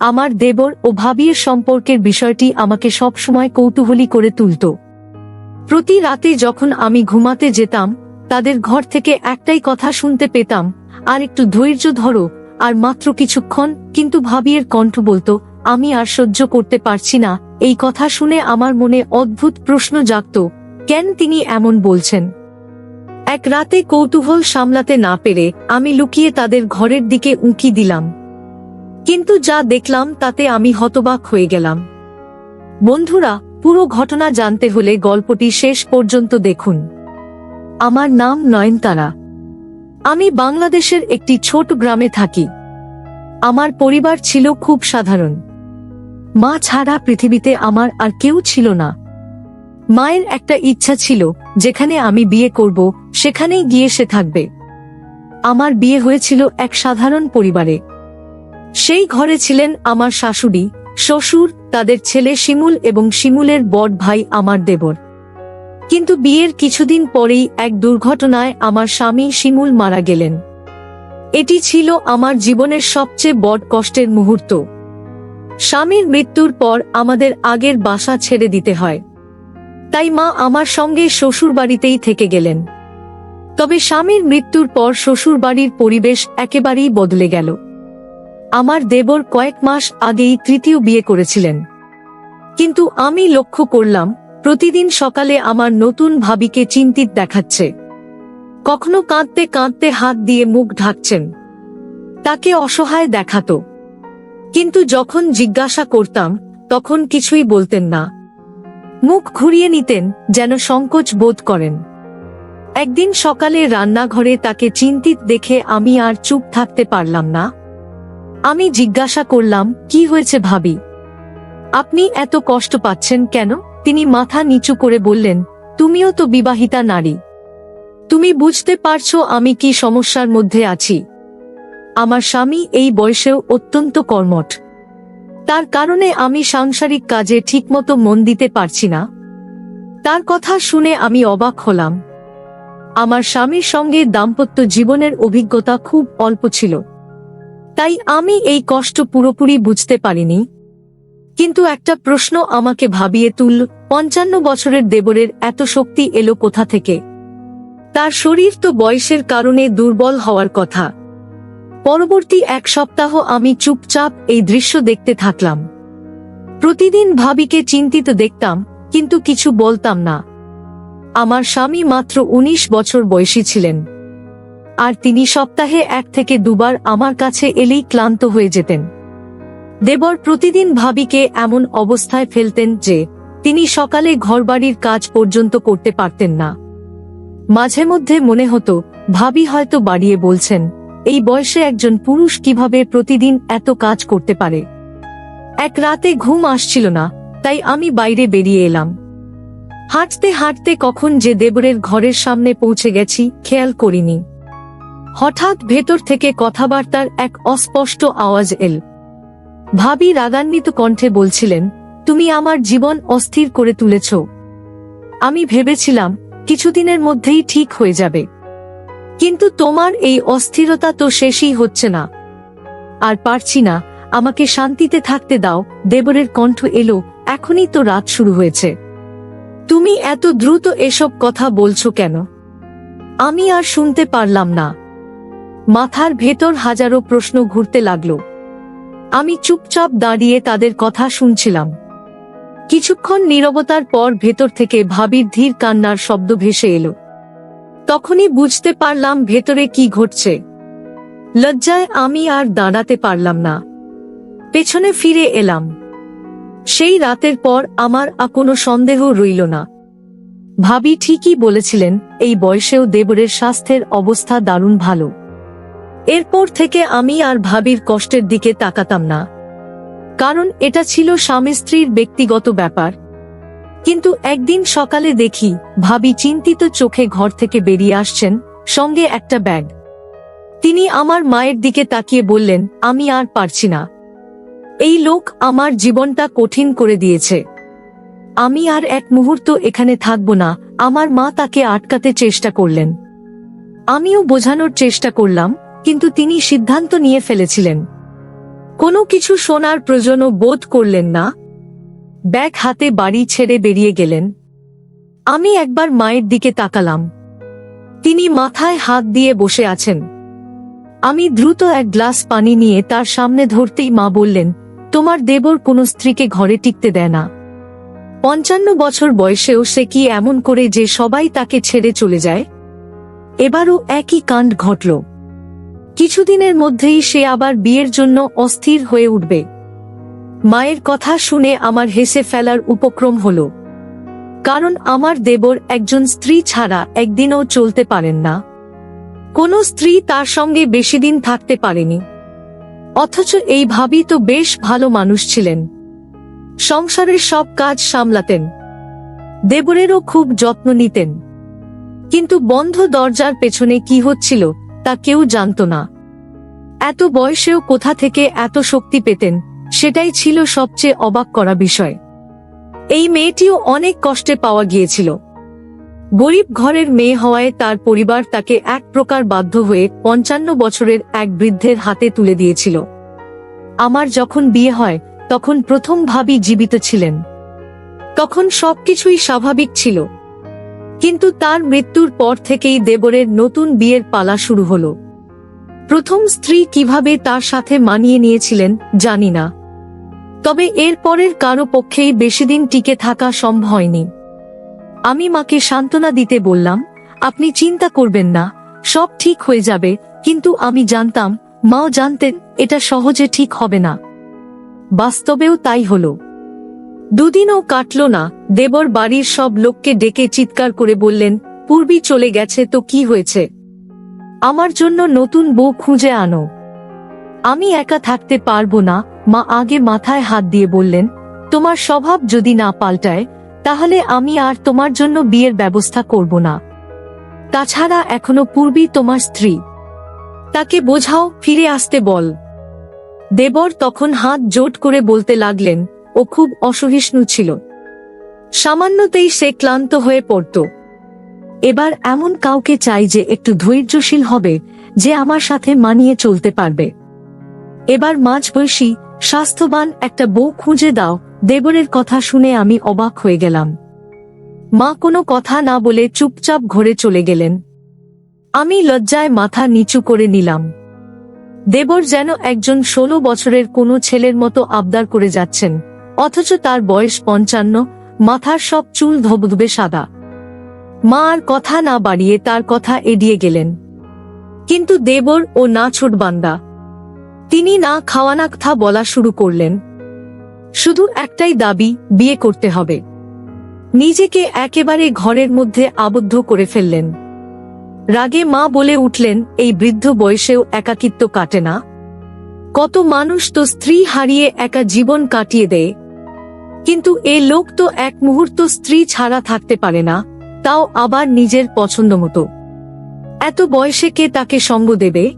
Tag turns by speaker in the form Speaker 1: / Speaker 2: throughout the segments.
Speaker 1: আমার দেবর ও ভাবির সম্পর্কের বিষয়টি আমাকে সবসময় কৌতূহলী করে তুলত। প্রতি রাতে যখন আমি ঘুমাতে যেতাম, তাদের ঘর থেকে একটাই কথা শুনতে পেতাম, আর একটু ধৈর্য ধরো, আর মাত্র কিছুক্ষণ। কিন্তু ভাবিয়ের কণ্ঠ বলতো, আমি আর সহ্য করতে পারছি না। এই কথা শুনে আমার মনে অদ্ভুত প্রশ্ন জাগত, কেন তিনি এমন বলছেন? এক রাতে কৌতূহল সামলাতে না পেরে আমি লুকিয়ে তাদের ঘরের দিকে উঁকি দিলাম। কিন্তু যা দেখলাম তাতে আমি হতবাক হয়ে গেলাম। বন্ধুরা, পুরো ঘটনা জানতে হলে গল্পটি শেষ পর্যন্ত দেখুন। আমার নাম নয়নতারা। আমি বাংলাদেশের একটি ছোট গ্রামে থাকি। আমার পরিবার ছিল খুব সাধারণ। মা ছাড়া পৃথিবীতে আমার আর কেউ ছিল না। মায়ের একটা ইচ্ছা ছিল, যেখানে আমি বিয়ে করব, সেখানেই গিয়ে সে থাকবে। আমার বিয়ে হয়েছিল এক সাধারণ পরিবারে। সেই ঘরে ছিলেন আমার শাশুড়ি, শ্বশুর, তাদের ছেলে শিমুল এবং শিমুলের বড় ভাই আমার দেবর। কিন্তু বিয়ের কিছুদিন পরেই এক দুর্ঘটনায় আমার স্বামী শিমুল মারা গেলেন। এটি ছিল আমার জীবনের সবচেয়ে বড় কষ্টের মুহূর্ত। স্বামীর মৃত্যুর পর আমাদের আগের বাসা ছেড়ে দিতে হয়। তাই মা আমার সঙ্গে শ্বশুর বাড়িতেই থেকে গেলেন। তবে স্বামীর মৃত্যুর পর শ্বশুর বাড়ির পরিবেশ একেবারেই বদলে গেল। আমার দেবর কয়েক মাস আগেই তৃতীয় বিয়ে করেছিলেন। কিন্তু আমি লক্ষ্য করলাম, প্রতিদিন সকালে আমার নতুন ভাবিকে চিন্তিত দেখাচ্ছে। কখনো কাঁদতে কাঁদতে হাত দিয়ে মুখ ঢাকছেন। তাকে অসহায় দেখাত। কিন্তু যখন জিজ্ঞাসা করতাম, তখন কিছুই বলতেন না। মুখ ঘুরিয়ে নিতেন, যেন সংকোচ বোধ করেন। একদিন সকালে রান্নাঘরে তাকে চিন্তিত দেখে আমি আর চুপ থাকতে পারলাম না। আমি জিজ্ঞাসা করলাম, কি হয়েছে ভাবি? আপনি এত কষ্ট পাচ্ছেন কেন? তিনি মাথা নিচু করে বললেন, তুমিও তো বিবাহিতা নারী। তুমি বুঝতে পারছ আমি কি সমস্যার মধ্যে আছি। আমার স্বামী এই বয়সেও অত্যন্ত কর্মঠ। তার কারণে আমি সাংসারিক কাজে ঠিকমতো মন দিতে পারছি না। তার কথা শুনে আমি অবাক হলাম। আমার স্বামীর সঙ্গে দাম্পত্য জীবনের অভিজ্ঞতা খুব অল্প ছিল। তাই আমি এই কষ্ট পুরোপুরি বুঝতে পারিনি। কিন্তু একটা প্রশ্ন আমাকে ভাবিয়ে তুলল, পঞ্চান্ন বছরের দেবরের এত শক্তি এলো কোথা থেকে? তার শরীর তো বয়সের কারণে দুর্বল হওয়ার কথা। পরবর্তী এক সপ্তাহ আমি চুপচাপ এই দৃশ্য দেখতে থাকলাম। প্রতিদিন ভাবিকে চিন্তিত দেখতাম, কিন্তু কিছু বলতাম না। আমার স্বামী মাত্র ১৯ বছর বয়সী ছিলেন। আর তিনি সপ্তাহে এক থেকে দুবার আমার কাছে এলেই ক্লান্ত হয়ে যেতেন। দেবর প্রতিদিন ভাবিকে এমন অবস্থায় ফেলতেন যে, তিনি সকালে ঘরবাড়ির কাজ পর্যন্ত করতে পারতেন না। মাঝে মধ্যে মনে হতো, ভাবি হয়তো বাড়িয়ে বলছেন, এই বয়সে একজন পুরুষ কীভাবে প্রতিদিন এত কাজ করতে পারে? এক রাতে ঘুম আসছিল না, তাই আমি বাইরে বেরিয়ে এলাম। হাঁটতে হাঁটতে কখন যে দেবরের ঘরের সামনে পৌঁছে গেছি, খেয়াল করিনি। হঠাৎ ভেতর থেকে কথাবার্তার এক অস্পষ্ট আওয়াজ এল। ভাবি রাগান্বিত কণ্ঠে বলছিলেন, তুমি আমার জীবন অস্থির করে তুলেছ। আমি ভেবেছিলাম কিছুদিনের মধ্যেই ঠিক হয়ে যাবে। কিন্তু তোমার এই অস্থিরতা তো শেষই হচ্ছে না। আর পারছি না, আমাকে শান্তিতে থাকতে দাও। দেবরের কণ্ঠ এলো, এখনই তো রাত শুরু হয়েছে। তুমি এত দ্রুত এসব কথা বলছো কেন? আমি আর শুনতে পারলাম না। মাথার ভেতর হাজারো প্রশ্ন ঘুরতে লাগল। আমি চুপচাপ দাঁড়িয়ে তাদের কথা শুনছিলাম। কিছুক্ষণ নীরবতার পর ভেতর থেকে ভাবির ধীর কান্নার শব্দ ভেসে এলো। তখনই বুঝতে পারলাম ভেতরে কি ঘটছে। লজ্জায় আমি আর দাঁড়াতে পারলাম না। পেছনে ফিরে এলাম। সেই রাতের পর আমার কোনো সন্দেহ রইল না। ভাবি ঠিকই বলেছিলেন, এই বয়সেও দেবরের স্বাস্থ্যের অবস্থা দারুণ ভালো। এরপর থেকে আমি আর ভাবির কষ্টের দিকে তাকাতাম না। কারণ এটা ছিল স্বামী স্ত্রীর ব্যক্তিগত ব্যাপার। কিন্তু একদিন সকালে দেখি, ভাবি চিন্তিত চোখে ঘর থেকে বেরিয়ে আসছেন, সঙ্গে একটা ব্যাগ। তিনি আমার মায়ের দিকে তাকিয়ে বললেন, আমি আর পারছি না। এই লোক আমার জীবনটা কঠিন করে দিয়েছে। আমি আর এক মুহূর্ত এখানে থাকব না, আমার মা তাকে আটকাতে চেষ্টা করলেন। আমিও বোঝানোর চেষ্টা করলাম কিন্তু তিনি সিদ্ধান্ত নিয়ে ফেলেছিলেন। কোনো কিছু শোনার প্রয়োজনও বোধ করলেন না। ব্যাগ হাতে বাড়ি ছেড়ে বেরিয়ে গেলেন। আমি একবার মায়ের দিকে তাকালাম। তিনি মাথায় হাত দিয়ে বসে আছেন। আমি দ্রুত এক গ্লাস পানি নিয়ে তার সামনে ধরতেই মা বললেন, তোমার দেবর কোনো স্ত্রীকে ঘরে টিকতে দেয় না। পঞ্চান্ন বছর বয়সেও সে কি এমন করে যে সবাই তাকে ছেড়ে চলে যায়? এবারও একই কাণ্ড ঘটল। কিছুদিনের মধ্যেই সে আবার বিয়ের জন্য অস্থির হয়ে উঠবে। মায়ের কথা শুনে আমার হেসে ফেলার উপক্রম হল। কারণ আমার দেবর একজন স্ত্রী ছাড়া একদিনও চলতে পারেন না। কোনো স্ত্রী তার সঙ্গে বেশি দিন থাকতে পারেনি। অথচ এই ভাবি তো বেশ ভালো মানুষ ছিলেন। সংসারের সব কাজ সামলাতেন। দেবরেরও খুব যত্ন নিতেন। কিন্তু বন্ধ দরজার পেছনে কি হচ্ছিল তা কেউ জানত না। এত বয়সেও কোথা থেকে এত শক্তি পেতেন, সেটাই ছিল সবচেয়ে অবাক করা বিষয়। এই মেয়েটিও অনেক কষ্টে পাওয়া গিয়েছিল। গরিব ঘরের মেয়ে হওয়ায় তার পরিবার তাকে এক প্রকার বাধ্য হয়ে পঞ্চান্ন বছরের এক বৃদ্ধের হাতে তুলে দিয়েছিল। আমার যখন বিয়ে হয়, তখন প্রথম ভাবি জীবিত ছিলেন। তখন সবকিছুই স্বাভাবিক ছিল। কিন্তু তার মৃত্যুর পর থেকেই দেবরের নতুন বিয়ের পালা শুরু হল। প্রথম স্ত্রী কীভাবে তার সাথে মানিয়ে নিয়েছিলেন, জানি না। তবে এর পরের কারও পক্ষেই বেশিদিন টিকে থাকা সম্ভব হয়নি। আমি মাকে সান্ত্বনা দিতে বললাম, আপনি চিন্তা করবেন না, সব ঠিক হয়ে যাবে, কিন্তু আমি জানতাম মাও জানতেন, এটা সহজে ঠিক হবে না। বাস্তবেও তাই হলো। দুদিনও কাটল না, দেবর বাড়ির সব লোককে ডেকে চিৎকার করে বললেন, পূর্বী চলে গেছে তো কি হয়েছে? আমার জন্য নতুন বউ খুঁজে আনো। আমি একা থাকতে পারব না। মা আগে মাথায় হাত দিয়ে বললেন, তোমার স্বভাব যদি না পাল্টায়, তাহলে আমি আর তোমার জন্য বিয়ের ব্যবস্থা করব না। তাছাড়া এখনও পূর্বী তোমার স্ত্রী। তাকে বোঝাও, ফিরে আসতে বল। দেবর তখন হাত জোট করে বলতে লাগলেন ও খুব অসহিষ্ণু ছিল। সামান্যতেই সে ক্লান্ত হয়ে পড়ত। এবার এমন কাউকে চাই যে একটু ধৈর্যশীল হবে, যে আমার সাথে মানিয়ে চলতে পারবে। এবার মাঝ বয়সী স্বাস্থ্যবান একটা বউ খুঁজে দাও, দেবরের কথা শুনে আমি অবাক হয়ে গেলাম। মা কোনো কথা না বলে চুপচাপ ঘরে চলে গেলেন। আমি লজ্জায় মাথা নিচু করে নিলাম। দেবর যেন একজন ষোলো বছরের কোনো ছেলের মতো আবদার করে যাচ্ছেন। অথচ তার বয়স পঞ্চান্ন, মাথার সব চুল ধবধবে সাদা। মা আর কথা না বাড়িয়ে তার কথা এড়িয়ে গেলেন। কিন্তু দেবর ও না ছোট বান্দা, তিনি না খাওয়ানা কথা বলা শুরু করলেন। শুধু একটাই দাবি, বিয়ে করতে হবে। নিজেকে একেবারে ঘরের মধ্যে আবদ্ধ করে ফেললেন। রাগে মা বলে উঠলেন, এই বৃদ্ধ বয়সেও একাকিত্ব কাটে না। কত মানুষ তো স্ত্রী হারিয়ে একা জীবন কাটিয়ে দেয় কিন্তু এ লোক তো এক মুহূর্ত স্ত্রী ছাড়া থাকতে পারে না, তাও আবার নিজের পছন্দ মতো। এত বয়সে কে তাকে সঙ্গ দেবে?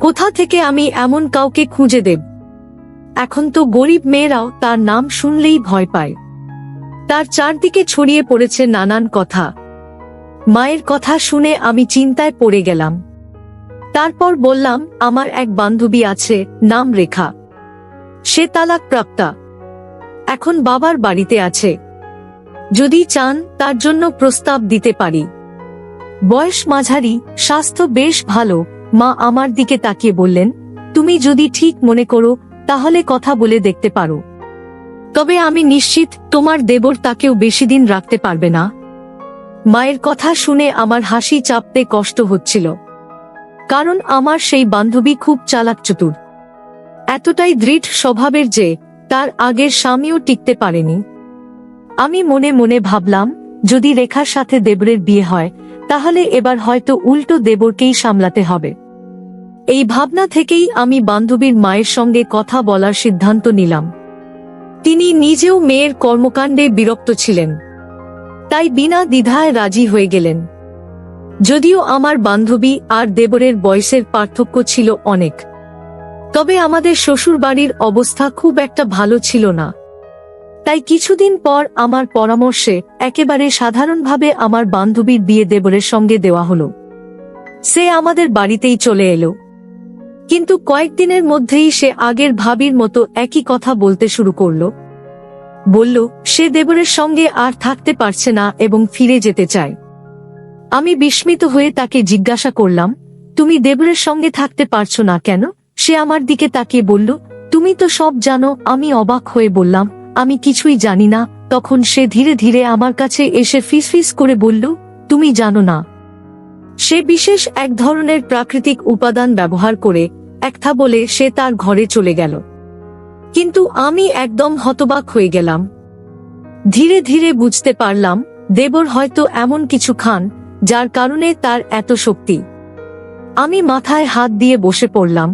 Speaker 1: কোথা থেকে আমি এমন কাউকে খুঁজে দেব? এখন তো গরিব মেয়েরাও তার নাম শুনলেই ভয় পায়। তার চারদিকে ছড়িয়ে পড়েছে নানান কথা। মায়ের কথা শুনে আমি চিন্তায় পড়ে গেলাম। তারপর বললাম, আমার এক বান্ধবী আছে, নাম রেখা। সে তালাক প্রাপ্তা এখন বাবার বাড়িতে আছে। যদি চান, তার জন্য প্রস্তাব দিতে পারি। বয়স মাঝারি, স্বাস্থ্য বেশ ভালো। মা আমার দিকে তাকিয়ে বললেন, তুমি যদি ঠিক মনে করো, তাহলে কথা বলে দেখতে পারো। তবে আমি নিশ্চিত তোমার দেবর তাকেও বেশি দিন রাখতে পারবে না। মায়ের কথা শুনে আমার হাসি চাপতে কষ্ট হচ্ছিল। কারণ আমার সেই বান্ধবী খুব চালাক চতুর এতটাই দৃঢ় স্বভাবের যে তার আগের স্বামীও টিকতে পারেনি। আমি মনে মনে ভাবলাম, যদি রেখার সাথে দেবরের বিয়ে হয়, তাহলে এবার হয়তো উল্টো দেবরকেই সামলাতে হবে। এই ভাবনা থেকেই আমি বান্ধবীর মায়ের সঙ্গে কথা বলার সিদ্ধান্ত নিলাম। তিনি নিজেও মেয়ের কর্মকাণ্ডে বিরক্ত ছিলেন। তাই বিনা দ্বিধায় রাজি হয়ে গেলেন। যদিও আমার বান্ধবী আর দেবরের বয়সের পার্থক্য ছিল অনেক। তবে আমাদের শ্বশুরবাড়ির অবস্থা খুব একটা ভালো ছিল না। তাই কিছুদিন পর আমার পরামর্শে একেবারে সাধারণভাবে আমার বান্ধবীর বিয়ে দেবরের সঙ্গে দেওয়া হলো। সে আমাদের বাড়িতেই চলে এলো। কিন্তু কয়েকদিনের মধ্যেই সে আগের ভাবির মতো একই কথা বলতে শুরু করল। বলল, সে দেবরের সঙ্গে আর থাকতে পারছে না এবং ফিরে যেতে চায়। আমি বিস্মিত হয়ে তাকে জিজ্ঞাসা করলাম, তুমি দেবরের সঙ্গে থাকতে পারছ না কেন? সে আমার দিকে তাকিয়ে বলল, তুমি তো সব জানো, আমি অবাক হয়ে বললাম, আমি কিছুই জানি না। তখন সে ধীরে ধীরে আমার কাছে এসে ফিসফিস করে বলল, তুমি জানো না। সে বিশেষ এক ধরনের প্রাকৃতিক উপাদান ব্যবহার করে একথা বলে সে তার ঘরে চলে গেল। কিন্তু আমি একদম হতবাক হয়ে গেলাম। ধীরে ধীরে বুঝতে পারলাম, দেবর হয়তো এমন কিছু খান, যার কারণে তার এত শক্তি। আমি মাথায় হাত দিয়ে বসে পড়লাম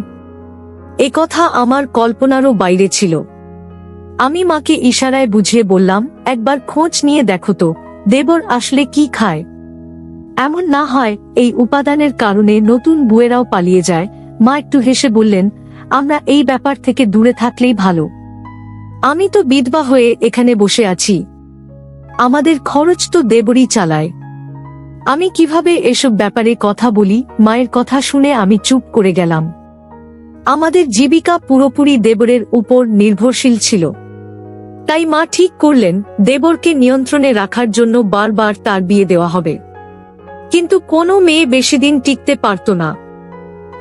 Speaker 1: এ কথা আমার কল্পনারও বাইরে ছিল। আমি মাকে ইশারায় বুঝিয়ে বললাম, একবার খোঁজ নিয়ে দেখো তো, দেবর আসলে কি খায়? এমন না হয়, এই উপাদানের কারণে নতুন বুয়েরাও পালিয়ে যায়। মা একটু হেসে বললেন, আমরা এই ব্যাপার থেকে দূরে থাকলেই ভালো। আমি তো বিধবা হয়ে এখানে বসে আছি। আমাদের খরচ তো দেবরই চালায়। আমি কীভাবে এসব ব্যাপারে কথা বলি? মায়ের কথা শুনে আমি চুপ করে গেলাম। আমাদের জীবিকা পুরোপুরি দেবরের উপর নির্ভরশীল ছিল। তাই মা ঠিক করলেন, দেবরকে নিয়ন্ত্রণে রাখার জন্য বারবার তার বিয়ে দেওয়া হবে। কিন্তু কোনো মেয়ে বেশি দিন টিকতে পারত না।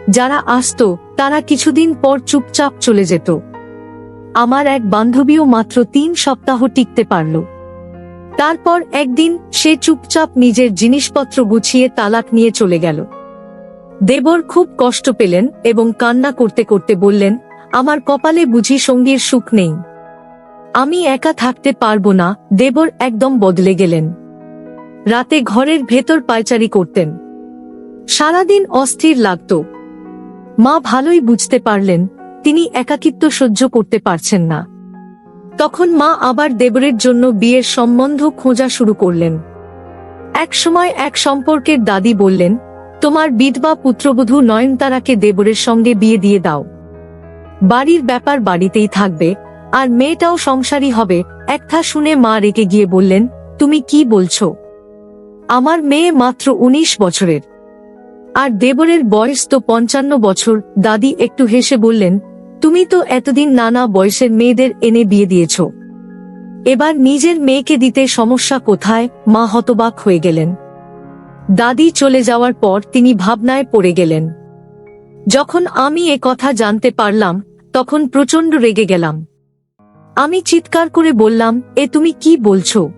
Speaker 1: যারা আসত, তারা কিছুদিন পর চুপচাপ চলে যেত। আমার এক বান্ধবীও মাত্র তিন সপ্তাহ টিকতে পারল। তারপর একদিন সে চুপচাপ নিজের জিনিসপত্র গুছিয়ে তালাক নিয়ে চলে গেল। দেবর খুব কষ্ট পেলেন এবং কান্না করতে করতে বললেন, আমার কপালে বুঝি সঙ্গীর সুখ নেই। আমি একা থাকতে পারব না। দেবর একদম বদলে গেলেন। রাতে ঘরের ভেতর পায়চারি করতেন। সারাদিন অস্থির লাগত। মা ভালোই বুঝতে পারলেন, তিনি একাকিত্ব সহ্য করতে পারছেন না। তখন মা আবার দেবরের জন্য বিয়ের সম্বন্ধ খোঁজা শুরু করলেন। এক সময় এক সম্পর্কের দাদি বললেন তোমার বিধবা পুত্রবধূ নয়নতারাকে দেবরের সঙ্গে বিয়ে দিয়ে দাও। বাড়ির ব্যাপার বাড়িতেই থাকবে, আর মেয়েটাও সংসারী হবে, একথা শুনে মা রেগে গিয়ে বললেন, তুমি কি বলছো? আমার মেয়ে মাত্র উনিশ বছরের। আর দেবরের বয়স তো পঞ্চান্ন বছর। দাদি একটু হেসে বললেন, তুমি তো এতদিন নানা বয়সের মেয়েদের এনে বিয়ে দিয়েছ। এবার নিজের মেয়েকে দিতে সমস্যা কোথায়? মা হতবাক হয়ে গেলেন। দাদি চলে যাওয়ার পর তিনি ভাবনায় পড়ে গেলেন। যখন আমি এ কথা জানতে পারলাম, তখন প্রচণ্ড রেগে গেলাম। আমি চিৎকার করে বললাম, এ তুমি কি বলছো?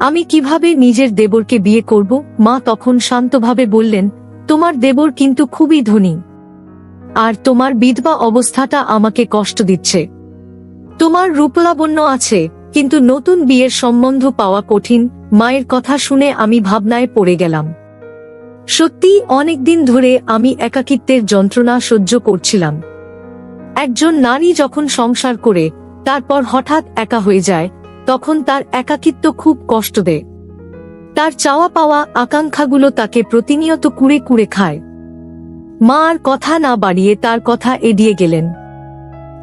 Speaker 1: আমি কীভাবে নিজের দেবরকে বিয়ে করব? মা তখন শান্তভাবে বললেন, তোমার দেবর কিন্তু খুবই ধনী। আর তোমার বিধবা অবস্থাটা আমাকে কষ্ট দিচ্ছে। তোমার রূপলাবণ্য আছে, কিন্তু নতুন বিয়ের সম্বন্ধ পাওয়া কঠিন মায়ের কথা শুনে আমি ভাবনায় পড়ে গেলাম। সত্যি অনেকদিন ধরে আমি একাকিত্বের যন্ত্রণা সহ্য করছিলাম। একজন নারী যখন সংসার করে, তারপর হঠাৎ একা হয়ে যায়, তখন তার একাকিত্ব খুব কষ্ট দেয়। তার চাওয়া পাওয়া আকাঙ্ক্ষাগুলো তাকে প্রতিনিয়ত কুড়ে কুড়ে খায়। মা আর কথা না বাড়িয়ে তার কথা এড়িয়ে গেলেন।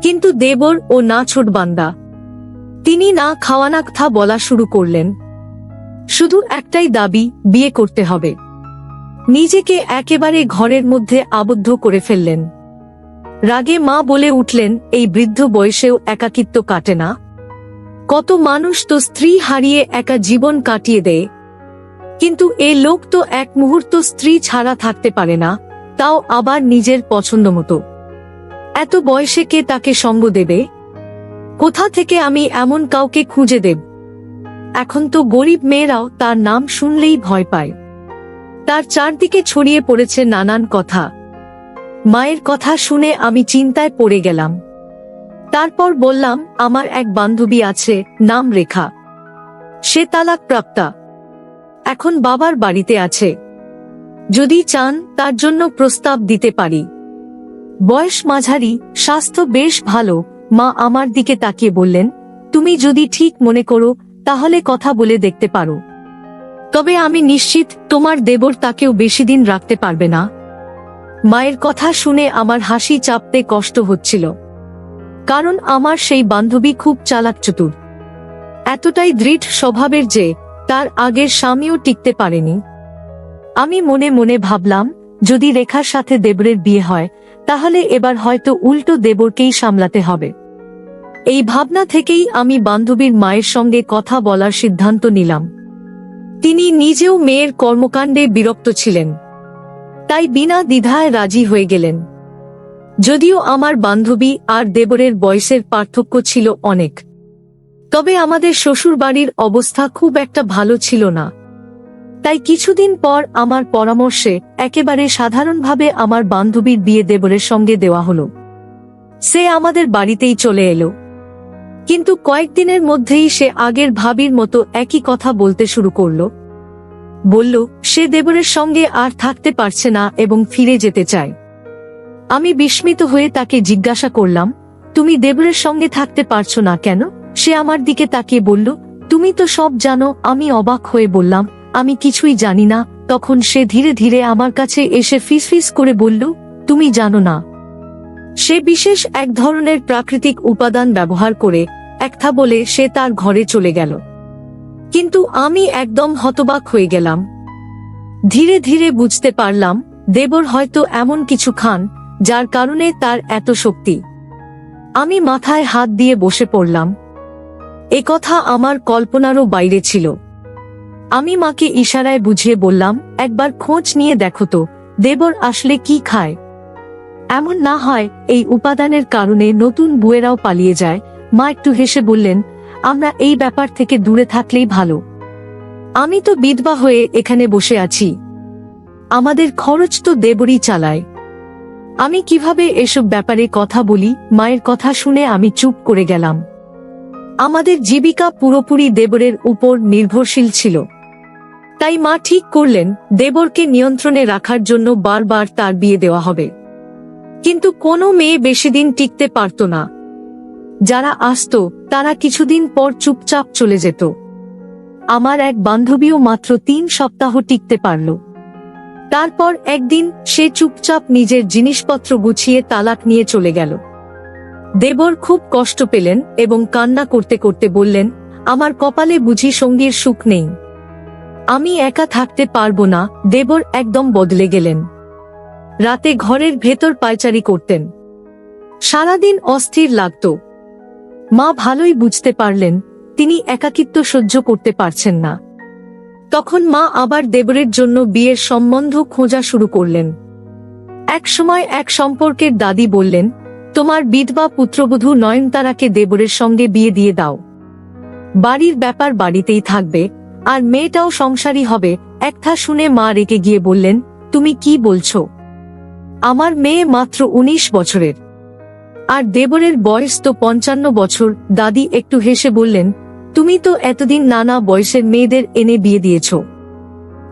Speaker 1: কিন্তু দেবর ও না ছোট বান্দা তিনি না খাওয়ানা কথা বলা শুরু করলেন। শুধু একটাই দাবি, বিয়ে করতে হবে। নিজেকে একেবারে ঘরের মধ্যে আবদ্ধ করে ফেললেন। রাগে মা বলে উঠলেন, এই বৃদ্ধ বয়সেও একাকিত্ব কাটে না। কত মানুষ তো স্ত্রী হারিয়ে একা জীবন কাটিয়ে দেয়। কিন্তু এ লোক তো এক মুহূর্ত স্ত্রী ছাড়া থাকতে পারে না, তাও আবার নিজের পছন্দ মতো। এত বয়সে কে তাকে সঙ্গ দেবে? কোথা থেকে আমি এমন কাউকে খুঁজে দেব? এখন তো গরিব মেয়েরাও তার নাম শুনলেই ভয় পায়। তার চারদিকে ছড়িয়ে পড়েছে নানান কথা। মায়ের কথা শুনে আমি চিন্তায় পড়ে গেলাম। তারপর বললাম, আমার এক বান্ধবী আছে, নাম রেখা। সে তালাক প্রাপ্তা এখন বাবার বাড়িতে আছে। যদি চান, তার জন্য প্রস্তাব দিতে পারি। বয়স মাঝারি, স্বাস্থ্য বেশ ভালো। মা আমার দিকে তাকিয়ে বললেন, তুমি যদি ঠিক মনে করো তাহলে কথা বলে দেখতে পারো। তবে আমি নিশ্চিত তোমার দেবর তাকেও বেশি দিন রাখতে পারবে না। মায়ের কথা শুনে আমার হাসি চাপতে কষ্ট হচ্ছিল। কারণ আমার সেই বান্ধবী খুব চালাক চতুর। এতটাই দৃঢ় স্বভাবের যে তার আগের স্বামীও টিকতে পারেনি। আমি মনে মনে ভাবলাম, যদি রেখার সাথে দেবরের বিয়ে হয়, তাহলে এবার হয়তো উল্টো দেবরকেই সামলাতে হবে। এই ভাবনা থেকেই আমি বান্ধবীর মায়ের সঙ্গে কথা বলার সিদ্ধান্ত নিলাম। তিনি নিজেও মেয়ের কর্মকাণ্ডে বিরক্ত ছিলেন। তাই বিনা দ্বিধায় রাজি হয়ে গেলেন। যদিও আমার বান্ধবী আর দেবরের বয়সের পার্থক্য ছিল অনেক। তবে আমাদের শ্বশুরবাড়ির অবস্থা খুব একটা ভালো ছিল না। তাই কিছুদিন পর আমার পরামর্শে একেবারে সাধারণভাবে আমার বান্ধবীর বিয়ে দেবরের সঙ্গে দেওয়া হলো। সে আমাদের বাড়িতেই চলে এলো। কিন্তু কয়েকদিনের মধ্যেই সে আগের ভাবির মতো একই কথা বলতে শুরু করল। বলল, সে দেবরের সঙ্গে আর থাকতে পারছে না এবং ফিরে যেতে চায়। আমি বিস্মিত হয়ে তাকে জিজ্ঞাসা করলাম, তুমি দেবরের সঙ্গে থাকতে পারছ না কেন? সে আমার দিকে তাকিয়ে বলল, তুমি তো সব জানো, আমি অবাক হয়ে বললাম, আমি কিছুই জানি না। তখন সে ধীরে ধীরে আমার কাছে এসে ফিসফিস করে বলল, তুমি জানো না। সে বিশেষ এক ধরনের প্রাকৃতিক উপাদান ব্যবহার করে একটা বলে সে তার ঘরে চলে গেল। কিন্তু আমি একদম হতবাক হয়ে গেলাম। ধীরে ধীরে বুঝতে পারলাম, দেবর হয়তো এমন কিছু খান, যার কারণে তার এত শক্তি। আমি মাথায় হাত দিয়ে বসে পড়লাম। এ কথা আমার কল্পনারও বাইরে ছিল। আমি মাকে ইশারায় বুঝিয়ে বললাম, একবার খোঁজ নিয়ে দেখো তো, দেবর আসলে কি খায়? এমন না হয়, এই উপাদানের কারণে নতুন বুয়েরাও পালিয়ে যায় মা একটু হেসে বললেন, আমরা এই ব্যাপার থেকে দূরে থাকলেই ভালো। আমি তো বিধবা হয়ে এখানে বসে আছি। আমাদের খরচ তো দেবরই চালায়। আমি কীভাবে এসব ব্যাপারে কথা বলি, মায়ের কথা শুনে আমি চুপ করে গেলাম। আমাদের জীবিকা পুরোপুরি দেবরের উপর নির্ভরশীল ছিল। তাই মা ঠিক করলেন, দেবরকে নিয়ন্ত্রণে রাখার জন্য বারবার তার বিয়ে দেওয়া হবে। কিন্তু কোনো মেয়ে বেশি দিন টিকতে পারত না। যারা আসত, তারা কিছুদিন পর চুপচাপ চলে যেত। আমার এক বান্ধবীও মাত্র তিন সপ্তাহ টিকতে পারল। তারপর একদিন সে চুপচাপ নিজের জিনিসপত্র গুছিয়ে তালাক নিয়ে চলে গেল। দেবর খুব কষ্ট পেলেন এবং কান্না করতে করতে বললেন, আমার কপালে বুঝি সঙ্গীর সুখ নেই। আমি একা থাকতে পারব না। দেবর একদম বদলে গেলেন। রাতে ঘরের ভেতর পায়চারি করতেন। সারাদিন অস্থির লাগত। মা ভালোই বুঝতে পারলেন, তিনি একাকিত্ব সহ্য করতে পারছেন না। তখন মা আবার দেবরের জন্য বিয়ের সম্বন্ধ খোঁজা শুরু করলেন। এক সময় এক সম্পর্কের দাদি বললেন, তোমার বিধবা পুত্রবধূ নয়নতারাকে দেবরের সঙ্গে বিয়ে দিয়ে দাও। বাড়ির ব্যাপার বাড়িতেই থাকবে, আর মেয়েটাও সংসারী হবে। একথা শুনে মা রেগে গিয়ে বললেন, তুমি কি বলছো? আমার মেয়ে মাত্র উনিশ বছরের। আর দেবরের বয়স তো পঞ্চান্ন বছর। দাদি একটু হেসে বললেন, তুমি তো এতদিন নানা বয়সের মেয়েদের এনে বিয়ে দিয়েছ।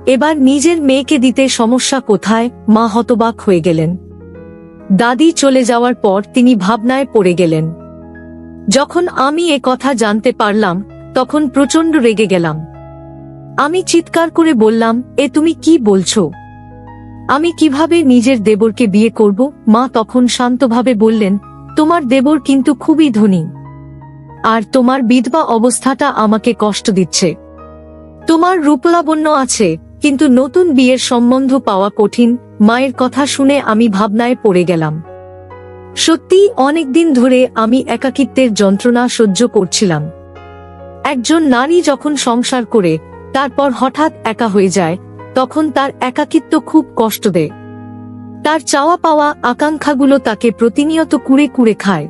Speaker 1: এবার নিজের মেয়েকে দিতে সমস্যা কোথায়? মা হতবাক হয়ে গেলেন। দাদি চলে যাওয়ার পর তিনি ভাবনায় পড়ে গেলেন। যখন আমি এ কথা জানতে পারলাম, তখন প্রচণ্ড রেগে গেলাম। আমি চিৎকার করে বললাম, এ তুমি কি বলছো? আমি কীভাবে নিজের দেবরকে বিয়ে করব? মা তখন শান্তভাবে বললেন তোমার দেবর কিন্তু খুবই ধনী। আর তোমার বিধবা অবস্থাটা আমাকে কষ্ট দিচ্ছে। তোমার রূপলাবণ্য আছে, কিন্তু নতুন বিয়ের সম্বন্ধ পাওয়া কঠিন, মায়ের কথা শুনে আমি ভাবনায় পড়ে গেলাম। সত্যি অনেকদিন ধরে আমি একাকিত্বের যন্ত্রণা সহ্য করছিলাম। একজন নারী যখন সংসার করে, তারপর হঠাৎ একা হয়ে যায়, তখন তার একাকিত্ব খুব কষ্ট দেয়। তার চাওয়া পাওয়া আকাঙ্ক্ষাগুলো তাকে প্রতিনিয়ত কুড়ে কুড়ে খায়।